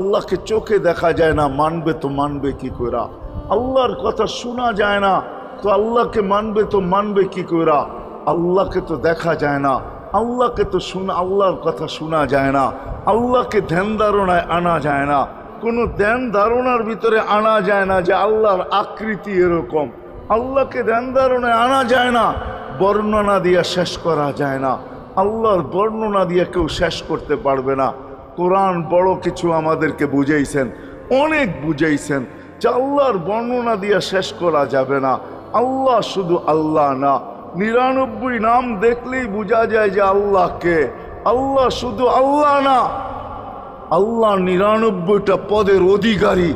আল্লাহকে চোখে দেখা যায় না, মানবে তো মানবে কি কইরা। আল্লাহর কথা শোনা যায় না, তো আল্লাহকে মানবে তো মানবে কি কইরা। আল্লাহকে তো দেখা যায় না, আল্লাহকে তো শোনা, আল্লাহর কথা শোনা যায় না, আল্লাহকে ধ্যান ধারণায় আনা যায় না। কোনো ধ্যান ধারণার ভিতরে আনা যায় না যে আল্লাহর আকৃতি এরকম। আল্লাহকে ধ্যান ধারণায় আনা যায় না, বর্ণনা দিয়ে শেষ করা যায় না। আল্লাহর বর্ণনা দিয়ে কেউ শেষ করতে পারবে না। কোরআন বড় কিছু আমাদেরকে বুঝাইছেন, অনেক বুঝাইছেন, যে আল্লাহর বর্ণনা দিয়ে শেষ করা যাবে না। আল্লাহ শুধু আল্লাহ না, নিরানব্বই নাম দেখলেই বোঝা যায় যে আল্লাহকে আল্লাহ শুধু আল্লাহ না, আল্লাহ নিরানব্বইটা পদের অধিকারী।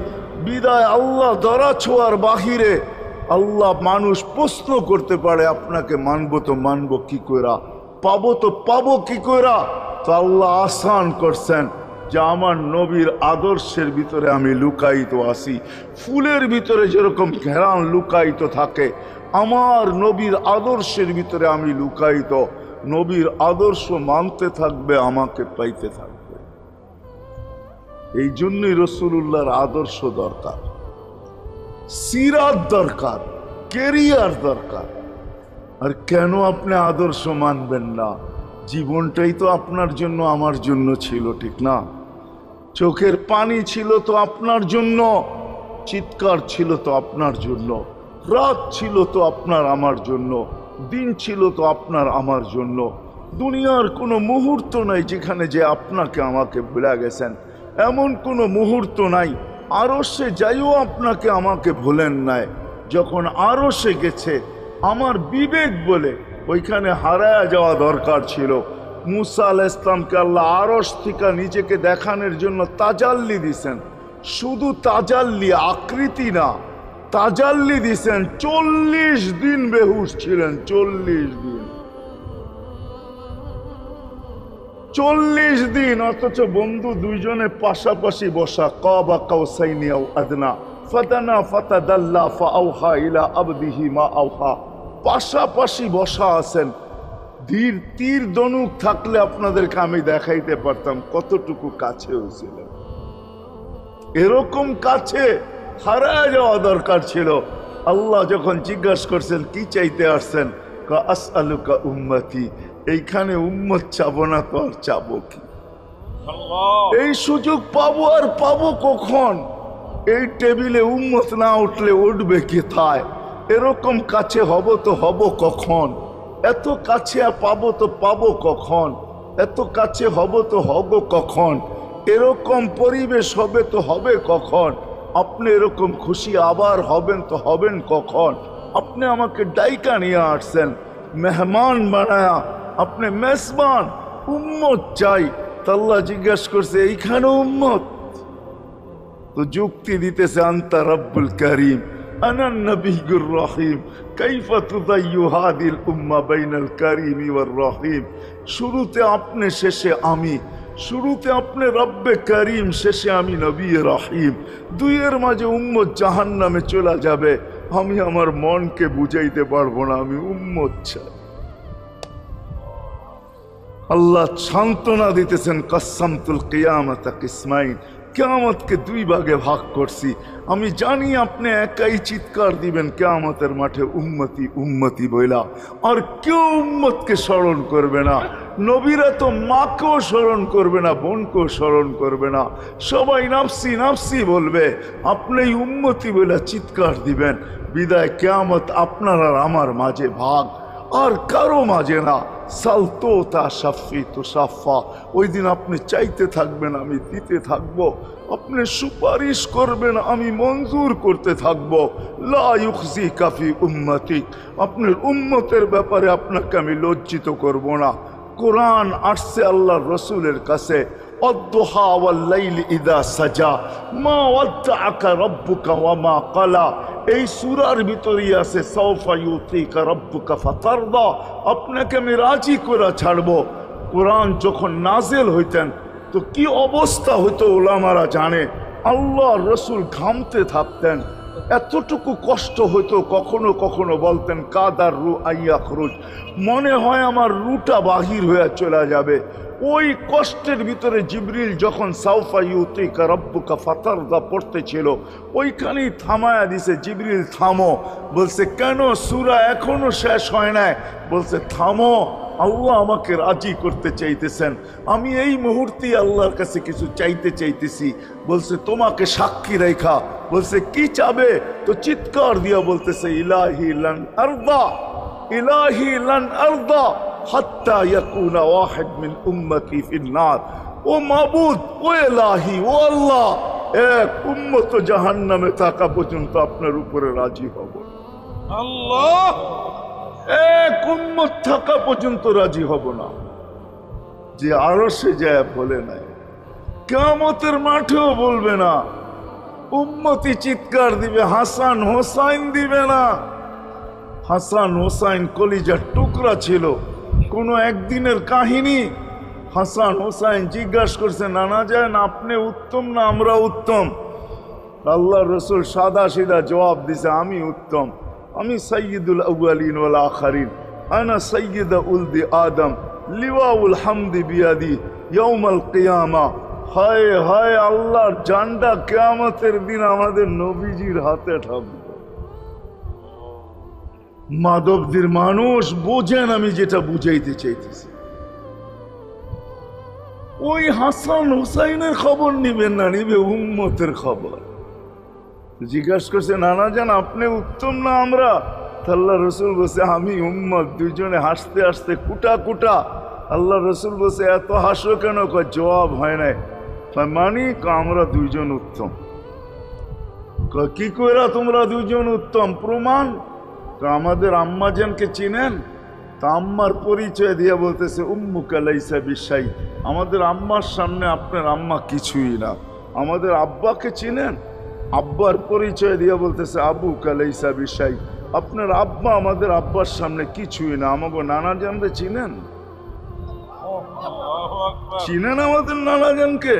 বিদায় আল্লাহ ধরা ছোঁয়ার বাহিরে, আল্লাহ মানুষ প্রশ্ন করতে পারে, আপনাকে মানবো তো মানবো কি কইরা? পাবো তো পাবো কি কইরা? তো আল্লাহ আসান করছেন যে আমার নবীর আদর্শের ভিতরে আমি লুকায়িত আসি ফুলের ভিতরে যেরকম ঘেরান লুকায়িত থাকে, আমার নবীর আদর্শের ভিতরে আমি লুকায়িত। নবীর আদর্শ মানতে থাকবে, আমাকে পাইতে থাকবে। এই জন্যই রসুল্লাহর আদর্শ দরকার। সিরাত দরকার কেরিয়ার দরকার। আর কেন আপনি আদর্শ মানবেন না? জীবনটাই তো আপনার জন্য আমার জন্য ছিল, ঠিক না? চোখের পানি ছিল তো আপনার জন্য, চিৎকার ছিল তো আপনার জন্য, রাত ছিল তো আপনার আমার জন্য, দিন ছিল তো আপনার আমার জন্য। দুনিয়ার কোনো মুহূর্ত নাই যেখানে যে আপনাকে আমাকে ভুলে গেছেন। এমন কোনো মুহূর্ত নাই আরও সে যাইও আপনাকে আমাকে ভুলেন নাই। যখন আরও সে গেছে, আমার বিবেক বলে ওইখানে হারায়া যাওয়া দরকার ছিল। মুসা আল ইসলামকে আল্লাহ আরস থেকে নিজেকে দেখানোর জন্য তাজাল্লি দিছেন। শুধু তাজাল্লি, আকৃতি না, তাজাল্লি দিছেন। চল্লিশ দিন বেহুশ ছিলেন, চল্লিশ দিন। চল্লিশ দিন, অথচ বন্ধু দুইজনে পাশাপাশি বসা, কবা কাউসাইনিয়াও আদনা ফাতানা ফাতাদাল্লা ফাআউহা ইলা আবদিহি মা আউহা পাশাপাশি বসা আছেন। ধীর তীর দনুক থাকলে আপনাদেরকে আমি দেখাইতে পারতাম কতটুকু কাছে হয়েছিলেন এরকম কাছে হারায় যাওয়া দরকার ছিল। আল্লাহ যখন জিজ্ঞাসা করছেন কি চাইতে আসছেন? আস আলুকা উম্মতি এইখানে উম্মত চাবো না তো আর চাবো কি? এই সুযোগ পাবো আর পাবো কখন? এই টেবিলে উম্মত না উঠলে উঠবে কোথায় এরকম কাছে হব তো হব কখন? এত কাছে পাবো তো পাবো কখন? এত কাছে হব তো হব কখন? এরকম পরিবেশ হবে তো হবে কখন? আপনি এরকম খুশি আবার হবেন তো হবেন কখন? আপনি আমাকে ডাইকা নিয়ে আসছেন, মেহমান বানায়া। আপনি মেসবান উম্মত চাই। তাল্লা জিজ্ঞেস করছে, এইখানে উম্মত? তো যুক্তি দিতেছে, আন্তা রব্বুল করিম। আনান নবীর রহিম। কাইফাতুদাইহাদিল উম্মা বাইনাল কারিম ইওয়ার রহিম। শুরুতে আপনি, শেষে আমি। শুরুতে আপনি, রব্বে করিম, শেষে আমি নবী রাহিম। দুইয়ের মাঝে উম্মত জাহান নামে চলে যাবে। আমি আমার মনকে বুঝাইতে পারব না, আমি উম্মত চাই আল্লাহ সান্ত্বনা দিতেছেন কাসামতুল কিয়ামতা কিসমাইন কেয়ামতকে দুই ভাগে ভাগ করছি। আমি জানি আপনি একাই চিৎকার দিবেন, কেয়ামতের মাঠে উম্মতি উম্মতি বইলা। আর কেউ উম্মতকে স্মরণ করবে না। নবীরা তো মাকেও স্মরণ করবে না, বোনকেও স্মরণ করবে না। সবাই নাফসি নাফসি বলবে, আপনি উম্মতি বইলা চিৎকার দিবেন। বিদায় কেয়ামত আপনার আর আমার মাঝে ভাগ। আর কারও মাঝে না। সালতো তা সাফি তো সাফা। ওই দিন আপনি চাইতে থাকবেন, আমি দিতে থাকব। আপনি সুপারিশ করবেন, আমি মঞ্জুর করতে থাকব। লা ইউখজি কাফি উম্মতিক। আপনার উম্মতের ব্যাপারে আপনাকে আমি লজ্জিত করব না। কোরআন আসছে আল্লাহ রসুলের কাছে। ওয়াল্লাইল ইদা সাজা মা ওয়াদ্দাআকা রব্বুকা ওয়া মা কালা এই সুরার ভিতরেই আছে সৌফা ইউতিকা রব্বুকা ফাতারদা। আপনাকে আমি রাজি করে ছাড়বো। কোরআন যখন নাজেল হইতেন, তো কি অবস্থা হইতো ওলামারা জানে। আল্লাহ রসুল ঘামতে থাকতেন। এতটুকু কষ্ট হইতো কখনো কখনো বলতেন, কাদার রু আইয়া খরুজ। মনে হয় আমার রুটা বাহির হয়ে চলে যাবে। ওই কষ্টের ভিতরে জিবরিল যখন সাউফা ইউতিকা রব্বুকা ফাতারদা পড়তেছিল ওইখানেই থামায়া দিছে, জিবরিল, থামো। বলছে, কেন? সুরা এখনও শেষ হয় নাই। বলছে, থামো, আল্লাহ আমাকে রাজি করতে চাইতেছেন। আমি এই মুহূর্তে আল্লাহর কাছে কিছু চাইতে চাইতেছি। বলছে, তোমাকে সাক্ষী রেখা। বলছে, কি চাবে? তো চিৎকার দিয়া বলতেছে, ইলাহি লান আরদা, ইলাহি লান আরদা। হাত্তা ইয়াকুনা ওয়াহিদ মিন উম্মতি ফিন নার ও মাবুদ ও ইলাহি ও আল্লাহ এক উম্মত জাহান্নামে থাকা পর্যন্ত আপনার উপরে রাজি হব। আল্লাহ! এক উম্মত থাকা পর্যন্ত রাজি হব না। যে আরও সে যায় বলে নাই। কেমতের মাঠেও বলবে না। উম্মতি চিৎকার দিবে হাসান হোসাইন দিবে না। হাসান হোসাইন কলিজার টুকরা ছিল। কোনো একদিনের কাহিনী হাসান হোসাইন জিজ্ঞাসা করছে, নানা না আপনি উত্তম না আমরা উত্তম? আল্লাহ রসুল সাদা সিধা জবাব দিছে, আমি উত্তম। আমি সৈয়দুল আউয়ালিন ওয়াল আখারিন। আনা সৈয়দ উলদি আদম। লিওয়াউল হামদি বিয়াদি ইয়াউমাল কেয়ামা। হায় হায়, আল্লাহর জান্ডা কেয়ামতের দিন আমাদের নবীজির হাতে থাকবে মাধবদের মানুষ বোঝেন আমি যেটা বুঝাইতে চাইতেছি। ওই হাসান হুসাইনের খবর নিবেন না, নিবে উম্মতের খবর। জিজ্ঞাসা করছে, নানা জান, আপনি উত্তম না আমরা? আল্লাহ রসুল বসে আমি উম্মত, দুইজনে হাসতে হাসতে কুটা কুটা। আল্লাহ রসুল বসে এত হাসো কেন? জবাব হয় নাই। মানি আমরা দুইজন উত্তম। কি কইরা তোমরা দুইজন উত্তম? প্রমাণ কয় আমাদের আম্মাজানকে চিনেন তা আম্মার পরিচয় দিয়ে বলতেছে উম্মু কালাইসা বিশ্বাই আমাদের আম্মার সামনে আপনার আম্মা কিছুই না। আমাদের আব্বাকে চিনেন? আব্বার পরিচয় দিয়ে বলতেছে আবু কালাইসা বিশ্বাই আপনার আব্বা আমাদের আব্বার সামনে কিছুই না। আমাকে নানা জানবে চিনেন? চিনেন আমাদের নানাজানকে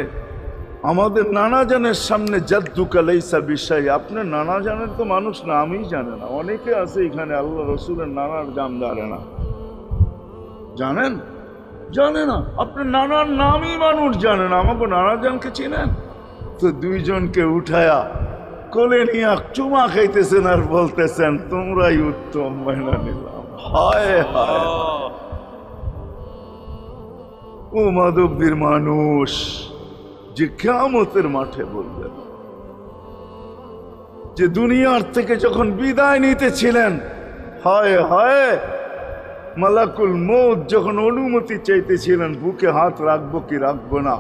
আমাদের নানা নানাজানের সামনে জাদ্দু কালাইসা বিশ্বাই আপনার নানাজানের তো মানুষ না আমিই জানে না। অনেকে আছে এখানে আল্লাহ রসুলের নানার জান জানে না। জানেন? জানে না। আপনার নানার নামই মানুষ জানে না আমাকে নানাজানকে চিনেন? তো দুইজনকে উঠায়া কোলে নিয়ে চুমা খাইতেছেন আর বলতেছেন তোমরাই উত্তম মহিলা নিলাম। হায় হায়। ও মাধবদের মানুষ। যে কেমতের মাঠে বলবেন যে দুনিয়ার থেকে যখন বিদায় নিতেছিলেন, হয় হয়, মালাকুল মৌত যখন অনুমতি চাইতেছিলেন, বুকে হাত রাখব কি রাখব না,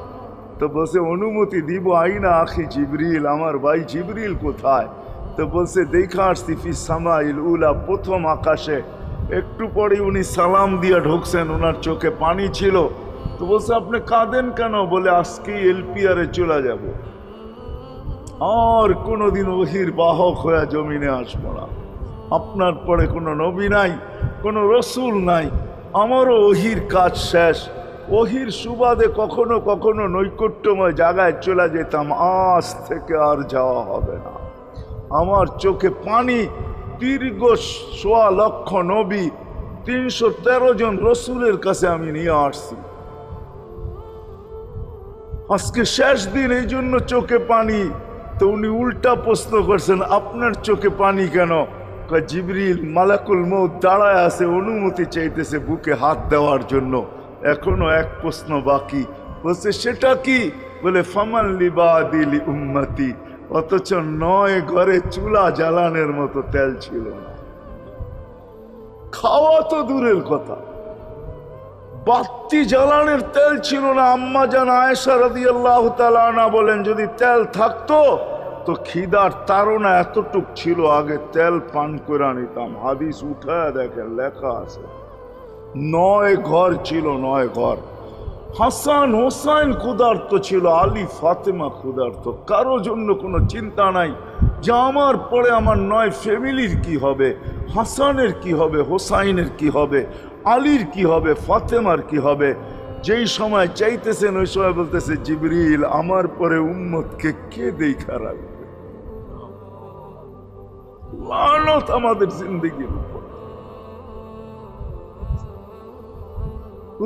তো বসে অনুমতি দিব আইনা আখি জিবরিল, আমার ভাই জিবরিল কোথায়? তো বলছে, দেখা আসছি সামাইল উলা প্রথম আকাশে, একটু পরে উনি সালাম দিয়ে ঢুকছেন ওনার চোখে পানি ছিল তো বলছে, আপনি কাঁদেন কেন? বলে, আজকেই এলপিআরে চলে যাব। আর কোনোদিন ওহির বাহক হয়ে জমিনে আসব না। আপনার পরে কোনো নবী নাই, কোনো রসুল নাই। আমারও ওহির কাজ শেষ। ওহির সুবাদে কখনো কখনো নৈকট্যময় জায়গায় চলে যেতাম। আজ থেকে আর যাওয়া হবে না। আমার চোখে পানি, দীর্ঘ সোয়া লক্ষ নবী, তিনশো তেরো জন রসুলের কাছে আমি নিয়ে আসছি। আজকে শেষ দিন, এই জন্য চোখে পানি। তো উনি উল্টা প্রশ্ন করছেন, আপনার চোখে পানি কেন? জিবরিল, মালাকুল মৌ দাঁড়ায় আছে, অনুমতি চাইতেছে বুকে হাত দেওয়ার জন্য। এখনও এক প্রশ্ন বাকি। বলছে, সেটা কি? বলে, ফামান লিবা দিলি উম্মতি। অথচ নয় ঘরে চুলা জ্বালানের মতো তেল ছিল না। খাওয়া তো দূরের কথা। বাত্তি জ্বালানের তেল ছিল না। আম্মা জান আয়েশা রাদি আল্লাহ তালানা বলেন, যদি তেল থাকতো, তো খিদার তারা এতটুক ছিল, আগে তেল পান করে নিতাম। হাদিস উঠায় দেখেন, লেখা আছে। নয় ঘর ছিল, নয় ঘর। হাসান হোসাইন ক্ষুধার্ত ছিল, আলী ফাতেমা ক্ষুধার্ত। কারও জন্য কোনো চিন্তা নাই যে আমার পরে আমার নয় ফ্যামিলির কি হবে, হাসানের কি হবে, হোসাইনের কি হবে। আলীর কি হবে, ফাতেমার কি হবে? যেই সময় চাইতেছেন, ওই সময় বলতেছে, জিবরিল, আমার পরে উম্মতকে কে দেখা রাখবে? লানত আমাদের জিন্দগির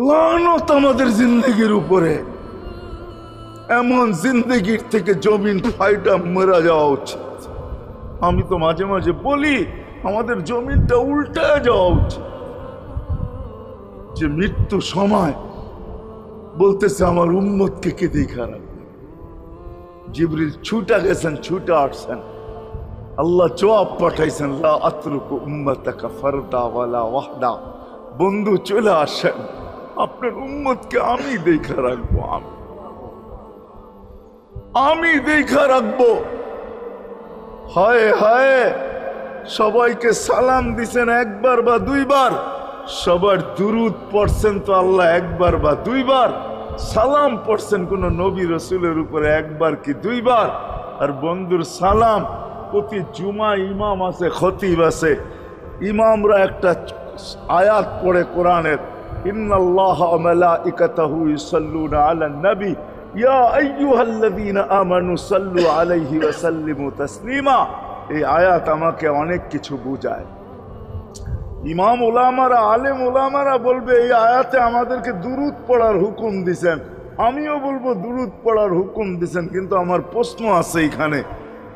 লানত আমাদের জিন্দগির উপরে। এমন জিন্দগির থেকে জমিন ফাইটা মেরা যাওয়া উচিত। আমি তো মাঝে মাঝে বলি, আমাদের জমিনটা উল্টায় যাওয়া উচিত। যে মৃত্যু সময় বলতেছে আমার উম্মতকে কে দেখা রাখবে? জিবরিল ছুটা গেছেন, ছুটা আসছেন। আল্লাহ জবাব পাঠাইছেন, লা আতরুকু উম্মতাকা ওয়ালা ওয়াহদা। বন্ধু চলে আসেন, আপনার উম্মতকে আমি দেখা রাখব, আমি। আমি দেখা রাখব। হায় হায়, সবাইকে সালাম দিছেন একবার বা দুইবার। সবার দুরুদ পড়ছেন তো আল্লাহ একবার বা দুইবার। সালাম পড়ছেন কোন নবী রসুলের উপরে একবার কি দুইবার? আর বন্ধুর সালাম, প্রতি জুমা ইমাম আছে, খতিব আছে। ইমামরা একটা আয়াত পড়ে কোরআনের এই আয়াত আমাকে অনেক কিছু বুঝায়। ইমাম ওলামারা আলেম ওলামারা বলবে, এই আয়াতে আমাদেরকে দুরুদ পড়ার হুকুম দিছেন। আমিও বলব, দুরুদ পড়ার হুকুম দিছেন। কিন্তু আমার প্রশ্ন আছে এখানে।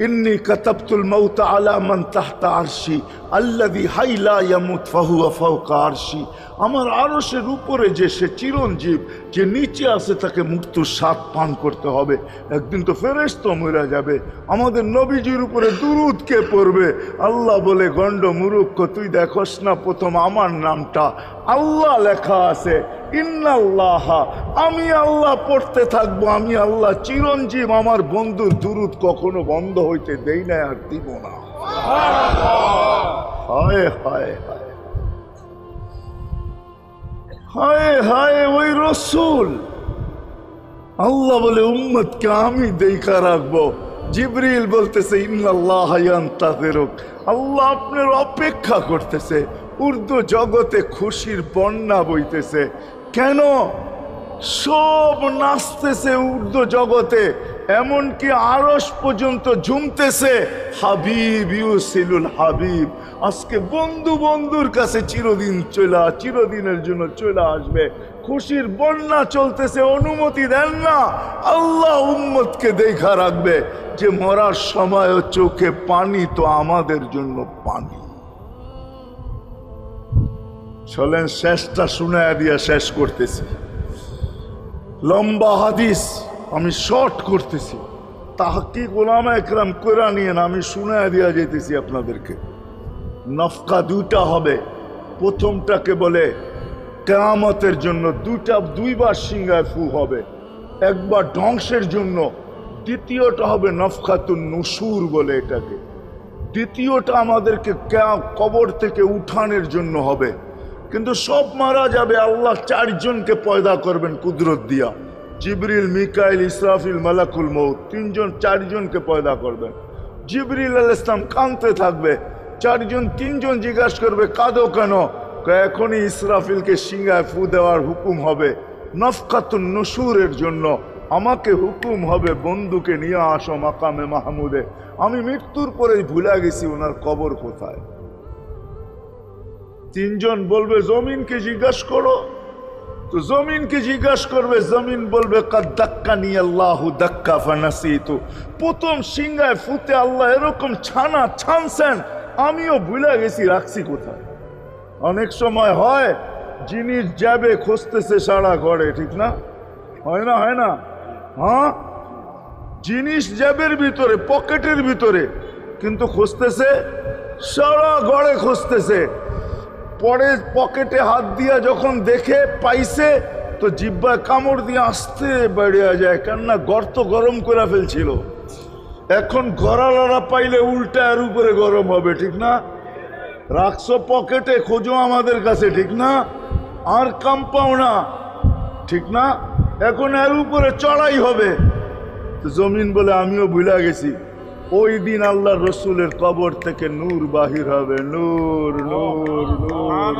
إني كتبت الموت على من تحت عرشي الذي حي لا يموت فهو فوق عرشي. আমার আরশের উপরে যে সে চিরঞ্জীব, যে নিচে আছে তাকে মৃত্যুর স্বাদ পান করতে হবে। একদিন তো ফেরেস্ত মরে যাবে। আমাদের নবীজির উপরে দুরুদ কে পড়বে? আল্লাহ বলে, গণ্ড মুরুক্ষ, তুই দেখোস না প্রথম আমার নামটা। আল্লাহ লেখা আছে, ইন্নাল্লাহ, আমি আল্লাহ পড়তে থাকব, আমি আল্লাহ চিরঞ্জীব, আমার বন্ধুর দুরুদ কখনো বন্ধ হইতে দেই না আর দিব না। হায় হায় হায়। হায় হায় ওই রসুল। আল্লাহ বলে, উম্মতকে আমি দেখা রাখব। জিবরিল বলতেছে আল্লাহ আপনার অপেক্ষা করতেছে, উর্দু জগতে খুশির বন্যা বইতেছে। কেন? সব নাচতেছে উর্দু জগতে, এমনকি আরস পর্যন্ত ঝুমতেছে। হাবিব ইউসিলুল হাবিব। আজকে বন্ধু বন্ধুর কাছে চিরদিন চলে, চিরদিনের জন্য চলে আসবে। খুশির বন্যা চলতেছে, অনুমতি দেন না। আল্লাহ উম্মতকে দেখা রাখবে যে মরার সময় চোখে পানি তো আমাদের জন্য পানি। চলেন শেষটা শুনায় দিয়া শেষ করতেছি। লম্বা হাদিস আমি শর্ট করতেছি। তাহাকি গোলাম একরাম করে নিয়ে আমি শুনায় দিয়া যেতেছি আপনাদেরকে। নফকা দুইটা হবে। প্রথমটাকে বলে কেয়ামতের জন্য দুইটা, দুইবার সিংহায় ফু হবে। একবার ধ্বংসের জন্য, দ্বিতীয়টা হবে নফখাতুন নুসুর বলে এটাকে। দ্বিতীয়টা আমাদেরকে কবর থেকে উঠানের জন্য হবে। কিন্তু সব মারা যাবে, আল্লাহ চারজনকে পয়দা করবেন কুদরত দিয়া। জিবরিল, মিকাইল, ইসরাফিল, মালাকুল মৌত তিনজন, চারজনকে পয়দা করবেন। জিবরিল আল ইসলাম কানতে থাকবে। চারজন, তিনজন জিজ্ঞাসা করবে, কাঁদো কেন? এখনই ইসরাফিলকে সিঙ্গায় ফু দেওয়ার হুকুম হবে। নফকাতুন নসুরের জন্য আমাকে হুকুম হবে বন্ধুকে নিয়ে আসো মাকামে মাহমুদে। আমি মৃত্যুর পরেই ভুলে গেছি ওনার কবর কোথায়। তিনজন বলবে, জমিনকে জিজ্ঞাসা করো। তো জমিনকে জিজ্ঞাসা করবে, জমিন বলবে নিয়ে দাক্কা ফানাসি তো প্রথম সিংহায় ফুতে আল্লাহ এরকম ছানা ছানছেন আমিও ভুলে গেছি রাখছি কোথায়। অনেক সময় হয়, জিনিস যাবে, খুঁজতেছে সারা ঘরে, ঠিক না? হয় না হয় না? হ্যাঁ? জিনিস জ্যাবের ভিতরে, পকেটের ভিতরে, কিন্তু খুঁজতেছে, সারা ঘরে খুঁজতেছে। পরে পকেটে হাত দিয়া যখন দেখে, পাইছে, তো জিব্বায় কামড় দিয়ে আসতে বেড়িয়ে যায়, কেননা গর্ত গরম করে ফেলছিল। এখন গড়ালড়া পাইলে উল্টা এর উপরে গরম হবে, ঠিক না? রাখছো পকেটে, খোঁজো আমাদের কাছে, ঠিক না? আর কাম পাও না, ঠিক না? এখন এর উপরে চড়াই হবে। জমিন বলে আমিও ভুলে গেছি। ওই দিন আল্লাহ রসুলের কবর থেকে নূর বাহির হবে। নূর নূর রহমান।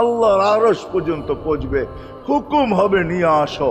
আল্লাহর আরশ পর্যন্ত পৌঁছবে। হুকুম হবে, নিয়ে আসো।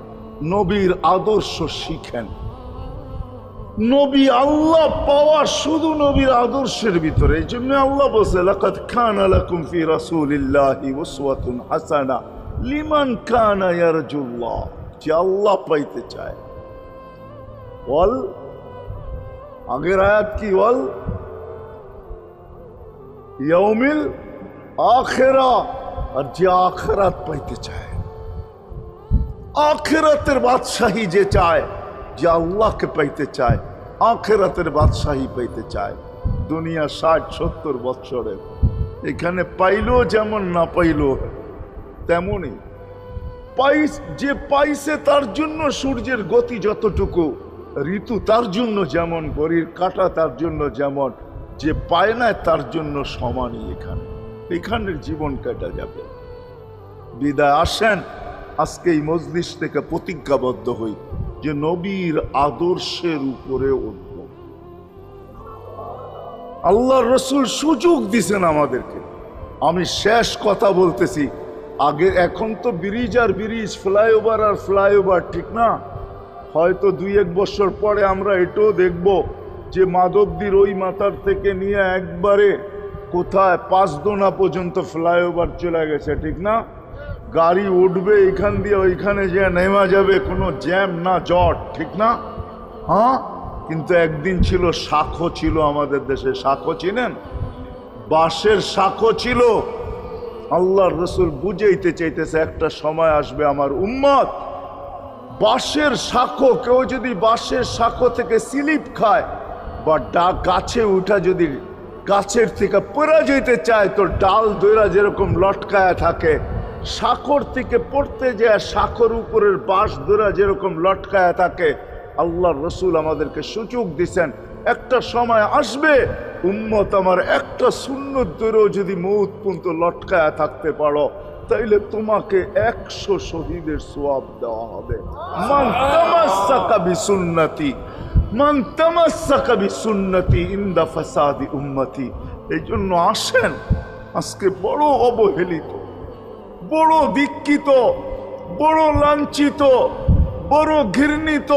নবীর আদর্শ শিখেন। নবী আল্লাহ পাওয়া শুধু নবীর আদর্শের ভিতরে। এই জন্য আল্লাহ বলছে, লাকাদ কানা লাকুম ফি রাসূলিল্লাহি হাসানা লিমান ইয়ারজুল্লাহ। যে আল্লাহ পাইতে চায়। বল আগের আয়াত কি? বল ইয়াউমিল আখেরা। আর যে আখেরাত পাইতে চায়। আখেরাতের বাদশাহী যে চায়, যে আল্লাহকে পাইতে চায়, আখেরাতের বাদশাহী পাইতে চায়। দুনিয়া ষাট, সত্তর বৎসরের। এখানে পাইলো যেমন না পাইলো তেমনই। পাইস, যে পাইছে তার জন্য সূর্যের গতি যতটুকু, ঋতু তার জন্য যেমন গরির কাটা তার জন্য যেমন, যে পায় না তার জন্য সমানই এখানে। এখানের জীবন কাটা যাবে। বিদায়, আসেন। আজকে এই মজলিস থেকে প্রতিজ্ঞাবদ্ধ হই যে নবীর আদর্শের উপরে উঠব। আল্লাহ রসুল সুযোগ দিছেন আমাদেরকে। আমি শেষ কথা বলতেছি, আগে এখন তো ব্রিজ আর ব্রিজ ফ্লাইওভার আর ফ্লাইওভার ঠিক না? হয়তো দুই এক বছর পরে আমরা এটাও দেখব যে মাধবদীর ওই মাথার থেকে নিয়ে একবারে কোথায় পাঁচদোনা পর্যন্ত ফ্লাইওভার চলে গেছে, ঠিক না? গাড়ি উঠবে, এখান দিয়ে ওইখানে যে নেমা যাবে, কোনো জ্যাম না জট ঠিক না? হ্যাঁ? কিন্তু একদিন ছিল শাখো ছিল আমাদের দেশে, শাখো চিনেন? বাঁশের শাখো ছিল। আল্লাহর রসুল বুঝাইতে চাইতেছে, একটা সময় আসবে আমার উম্মত, বাঁশের শাখো, কেউ যদি বাঁশের শাখো থেকে স্লিপ খায় বা ডা, গাছে উঠা যদি গাছের থেকে পড়া যেতে চায়, তো ডাল দইরা যেরকম লটকায়া থাকে শাখর থেকে পড়তে যায় শাখর উপরের বাঁশ দোরা যেরকম লটকায়া থাকে আল্লাহ রসুল আমাদেরকে সুযোগ দিছেন, একটা সময় আসবে, উম্মত আমার একটা শূন্য দূরেও যদি মৌত পর্যন্ত লটকায়া থাকতে পারো, তাইলে তোমাকে একশো শহীদের সোয়াব দেওয়া হবে। মান তামাসসাকা বিসুন্নতি, মান তামাসসাকা বিসুন্নতি ইনদা ফাসাদি উম্মতি। এই জন্য আসেন, আজকে বড় অবহেলিত। বড় দীক্ষিত, বড় লাঞ্ছিত, বড় ঘৃণিত।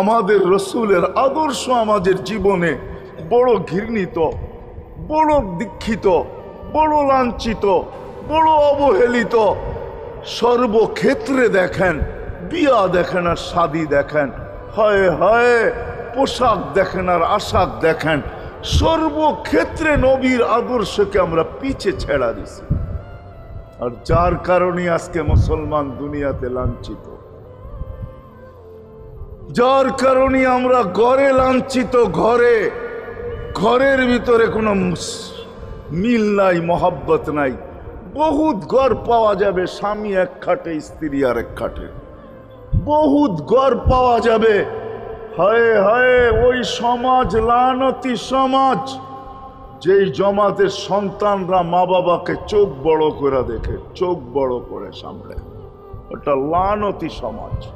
আমাদের রসুলের আদর্শ আমাদের জীবনে বড় ঘৃণিত, বড় দীক্ষিত, বড় লাঞ্ছিত, বড় অবহেলিত। সর্বক্ষেত্রে দেখেন, বিয়া দেখেন আর শাদি দেখেন, হয় হয়, পোশাক দেখেন আর আশাক দেখেন। সর্বক্ষেত্রে নবীর আদর্শকে আমরা পিছে ছেড়া দিছি। আর যার কারণে আজকে মুসলমান দুনিয়াতে লাঞ্ছিত। যার কারণে আমরা ঘরে লাঞ্ছিত, ঘরে, ঘরের ভিতরে কোনো মিল নাই, মহাব্বত নাই। বহুত ঘর পাওয়া যাবে স্বামী এক খাটে, স্ত্রী আর এক খাটে। বহুত ঘর পাওয়া যাবে। হায় হায়, ওই সমাজ, লানতি সমাজ। যেই জমাতের সন্তানরা মা বাবাকে চোখ বড় করে দেখে, চোখ বড় করে সামলে। ওটা লানতি সমাজ।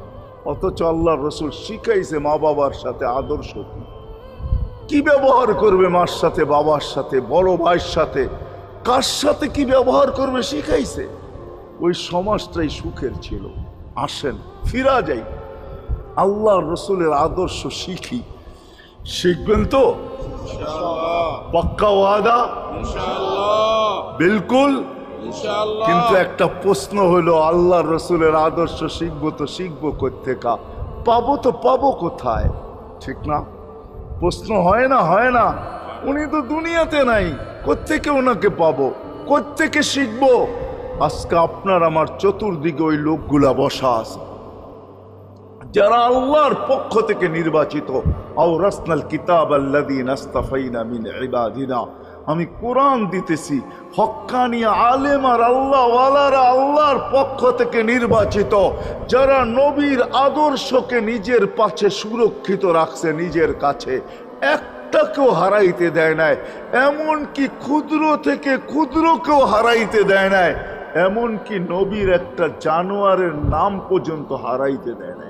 অথচ আল্লাহ রসুল শিখাইছে মা বাবার সাথে আদর্শ কি? কি ব্যবহার করবে মার সাথে, বাবার সাথে, বড় ভাইয়ের সাথে? কার সাথে কি ব্যবহার করবে শিখাইছে? ওই সমাজটাই সুখের ছিল। আসেন, ফিরা যাই। আল্লাহ রসুলের আদর্শ শিখি। শিখবেন তো? পাক্কা ওয়াদা বিলকুল। কিন্তু একটা প্রশ্ন হলো আল্লাহ রসুলের আদর্শ শিখব তো শিখব কোথেকা পাবো তো পাবো কোথায়? ঠিক না? প্রশ্ন হয় না হয় না। উনি তো দুনিয়াতে নাই কোত্থেকে ওনাকে পাবো? কোত্থেকে শিখব? আজকে আপনার আমার চতুর্দিকে ওই লোকগুলা বসা আছে। যারা আল্লাহর পক্ষ থেকে নির্বাচিত, আও রাসনাল কিতাব আল্লাদিন আস্তাফাইনা মিন আমি কোরআন দিতেছি হক্কানি আলেম আর আল্লাহওয়ালারা আল্লাহর পক্ষ থেকে নির্বাচিত, যারা নবীর আদর্শকে নিজের পাশে সুরক্ষিত রাখছে নিজের কাছে, একটাকেও হারাইতে দেয় নাই, এমনকি ক্ষুদ্র থেকে ক্ষুদ্রকেও হারাইতে দেয় নাই, এমনকি নবীর একটা জানোয়ারের নাম পর্যন্ত হারাইতে দেয় নাই।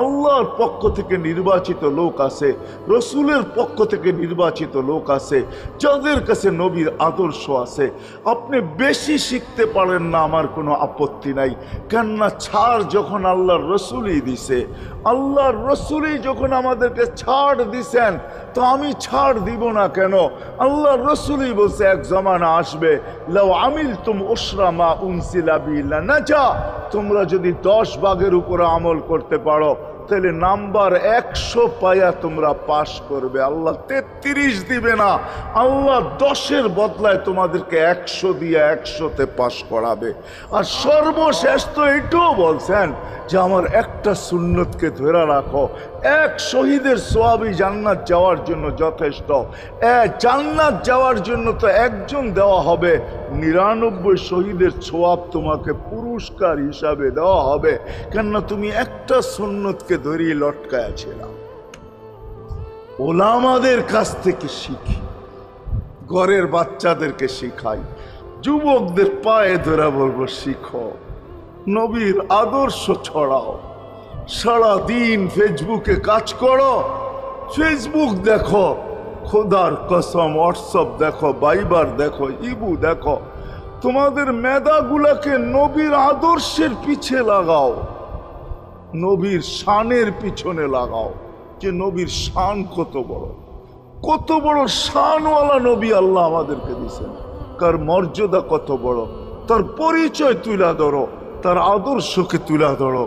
আল্লাহর পক্ষ থেকে নির্বাচিত লোক আছে, রসুলের পক্ষ থেকে নির্বাচিত লোক আছে, যাদের কাছে নবীর আদর্শ আছে। আপনি বেশি শিখতে পারেন না, আমার কোনো আপত্তি নাই। কেননা ছাড় যখন আল্লাহর রসুলই দিছে, আল্লাহর রসুলই যখন আমাদেরকে ছাড় দিছেন, তো আমি ছাড় দিব না কেন? আল্লাহর রসুলই বলছে, এক জমানা আসবে লাও আমিল তুম ওসরা মা উনসিলা বিল্লা না যা তোমরা যদি দশ ভাগের উপরে আমল করতে পারো, তাহলে নাম্বার একশো পায়া তোমরা পাশ করবে। আল্লাহ তেত্রিশ দিবে না, আল্লাহ দশের বদলায় তোমাদেরকে একশো দিয়ে একশোতে পাশ করাবে। আর সর্বশেষ তো এটাও বলছেন যে আমার একটা সুন্নতকে ধরে রাখো এক শহীদের সোয়াবি জান্নাত যাওয়ার জন্য যথেষ্ট। জান্নাত যাওয়ার জন্য তো একজন দেওয়া হবে। নিরানব্বই শহীদের সোয়াব তোমাকে পুরস্কার হিসাবে দেওয়া হবে। কেননা তুমি একটা সুন্নতকে ধরিয়ে লটকায় ছিলাম ওলামাদের কাছ থেকে শিখি, ঘরের বাচ্চাদেরকে শিখাই, যুবকদের পায়ে ধরা বলব, শিখো, নবীর আদর্শ ছড়াও। সারা দিন ফেসবুকে কাজ করো ফেসবুক দেখো, খোদার কসম হোয়াটসঅ্যাপ দেখো বাইবার দেখো ইবু দেখো, তোমাদের মেধাগুলাকে নবীর আদর্শের পিছে লাগাও, নবীর শানের পিছনে লাগাও, যে নবীর শান কত বড়। কত বড় শানওয়ালা নবী আল্লাহ আমাদেরকে দিছেন কার মর্যাদা কত বড়, তার পরিচয় তুলা ধরো, তার আদর্শকে তুলা ধরো।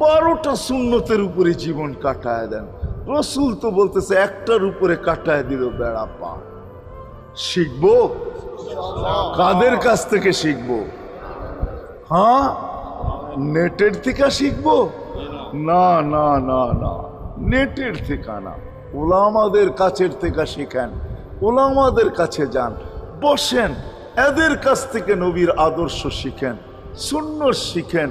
বারোটা শূন্যতের উপরে জীবন কাটায় দেন। রসুল তো বলতেছে, একটার উপরে কাটায় দিল বেড়া পা শিখব? কাদের কাছ থেকে শিখব? হ্যাঁ? নেটের থেকে শিখব? না না না না, নেটের থেকে না। ওলামাদের কাছের থেকে শিখেন, ওলামাদের কাছে যান, বসেন, এদের কাছ থেকে নবীর আদর্শ শিখেন শূন্য শিখেন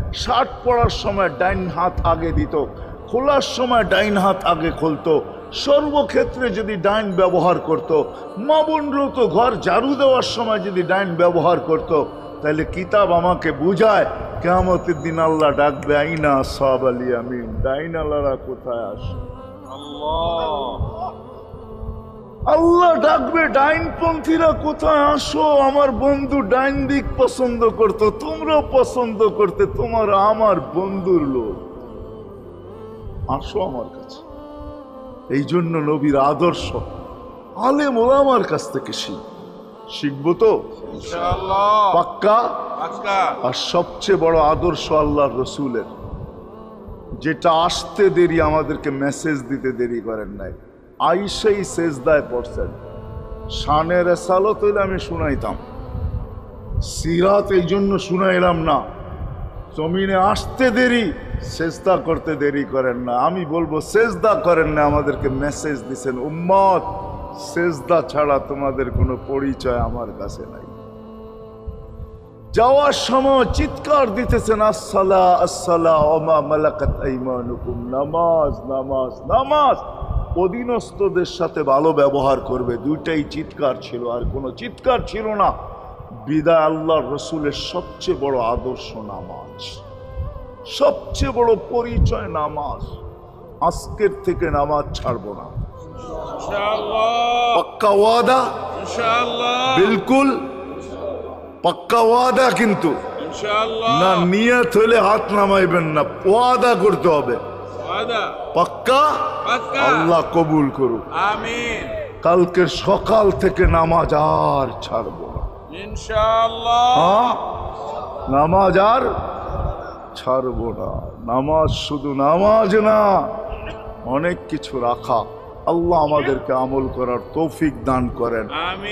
শার্ট পরার সময় ডাইন হাত আগে দিত, খোলার সময় ডাইন হাত আগে খুলতো। সর্বক্ষেত্রে যদি ডাইন ব্যবহার করত, মা বোনরাও তো ঘর ঝাড়ু দেওয়ার সময় যদি ডাইন ব্যবহার করত, তাহলে কিতাব আমাকে বুঝায় কেমতের দিন আল্লাহ ডাকবে, আইনা সব আলী আমিন ডাইন আল্লাহরা কোথায় আসে আল্লাহ। ডাকবে ডাইনপন্থীরা কোথায় আসো? আমার বন্ধু ডাইন দিক পছন্দ করতো তোমরাও পছন্দ করতে তোমার আমার বন্ধুর লোক। আসো আমার কাছে। এই জন্য নবীর আদর্শ আলেম ওলামার কাছ থেকে শিখ। শিখব তো? পাক্কা? আর সবচেয়ে বড় আদর্শ আল্লাহ রসুলের যেটা আসতে দেরি আমাদেরকে মেসেজ দিতে দেরি করেন নাই। আইসেই সেজদায় পড়ছেন। শানের সালত হইলে আমি শুনাইতাম। সিরাত এই জন্য শুনাইলাম না। জমিনে আসতে দেরি, সেজদা করতে দেরি করেন না। আমি বলব, সেজদা করেন না, আমাদেরকে মেসেজ দিছেন। উম্মত, সেজদা ছাড়া তোমাদের কোনো পরিচয় আমার কাছে নাই। যাওয়ার সময় চিৎকার দিতেছেন, আসসালা আসসালা, ওমা মালাকাত নামাজ নামাজ নামাজ। অধীনস্থদের সাথে ভালো ব্যবহার করবে। দুইটাই চিৎকার ছিল আর কোনো চিৎকার ছিল না। বিদায় আল্লাহ রসুলের সবচেয়ে বড় আদর্শ নামাজ। সবচেয়ে বড় পরিচয় নামাজ। আজকের থেকে নামাজ ছাড়বো না। পাক্কা ওয়াদা? বিলকুল। পাক্কা ওয়াদা কিন্তু। না নিয়ত হলে হাত নামাইবেন না ওয়াদা করতে হবে। পাক্কা? আল্লাহ কবুল করুক। আমিন। কালকে সকাল থেকে নামাজ আর ছাড়বো ইনশাআল্লাহ। হ্যাঁ? নামাজ আর ছাড়বো না। নামাজ শুধু নামাজ না অনেক কিছু রাখা। আল্লাহ আমাদেরকে আমল করার তৌফিক দান করেন। আমিন।